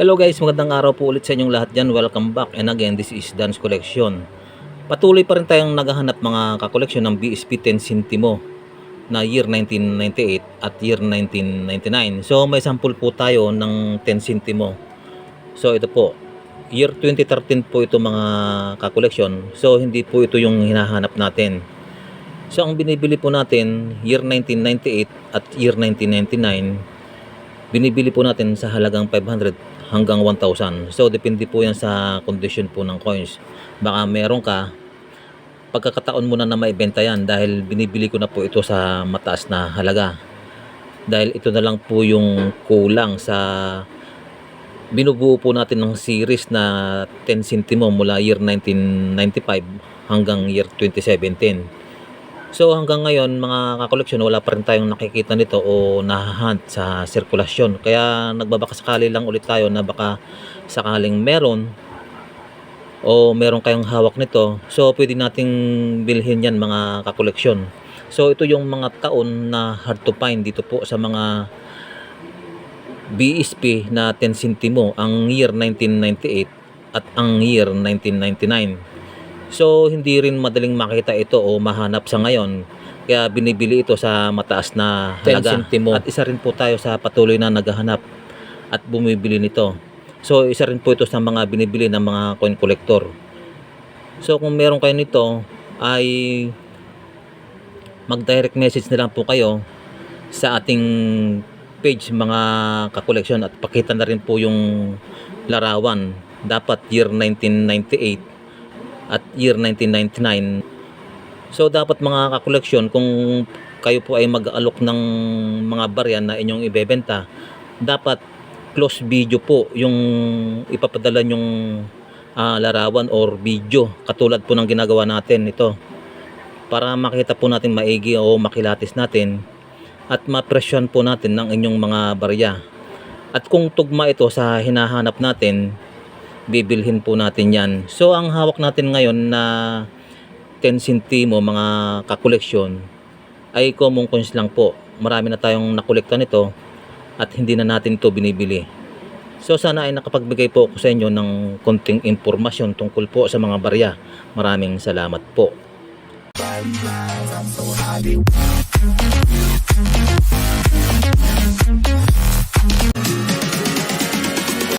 Hello guys, magandang araw po ulit sa inyong lahat dyan. Welcome back. And again, this is Dan's Collection. Patuloy pa rin tayong naghahanap mga kakoleksyon ng BSP 10 Centimo na year 1998 at year 1999. So may sample po tayo ng 10 Centimo. So ito po, year 2013 po ito mga kakoleksyon. So hindi po ito yung hinahanap natin. So ang binibili po natin, year 1998 at year 1999, binibili po natin sa halagang 500 hanggang 1,000. So, depende po yan sa condition po ng coins. Baka meron ka, pagkakataon mo na na maibenta yan dahil binibili ko na po ito sa mataas na halaga. Dahil ito na lang po yung kulang sa binubuo po natin ng series na 10 centimo mula year 1995 hanggang year 2017. So hanggang ngayon mga kakoleksyon wala pa rin tayong nakikita nito o nahahunt sa sirkulasyon. Kaya nagbabaka sakali lang ulit tayo na baka sakaling meron o meron kayong hawak nito. So pwede nating bilhin yan mga kakoleksyon. So ito yung mga taon na hard to find dito po sa mga BSP na 10 centimo ang year 1998 at ang year 1999. So hindi rin madaling makita ito o mahanap sa ngayon. Kaya binibili ito sa mataas na 10 halaga. At isa rin po tayo sa patuloy na naghahanap at bumibili nito. So isa rin po ito sa mga binibili ng mga coin collector. So kung meron kayo nito ay mag-direct message na lang po kayo sa ating page mga kakoleksyon at pakita na rin po yung larawan. Dapat year 1998 at year 1999. So dapat mga kakoleksyon kung kayo po ay mag-alok ng mga barya na inyong ibebenta, dapat close video po yung ipapadala yung larawan or video katulad po ng ginagawa natin ito para makita po natin maigi o makilatis natin at mapresyon po natin ng inyong mga barya. At kung tugma ito sa hinahanap natin, bibilhin po natin yan. So ang hawak natin ngayon na 10 centimo mga kakoleksyon ay common coins lang po. Marami na tayong nakolekta nito at hindi na natin ito binibili. So sana ay nakapagbigay po ako sa inyo ng konting impormasyon tungkol po sa mga barya. Maraming salamat po.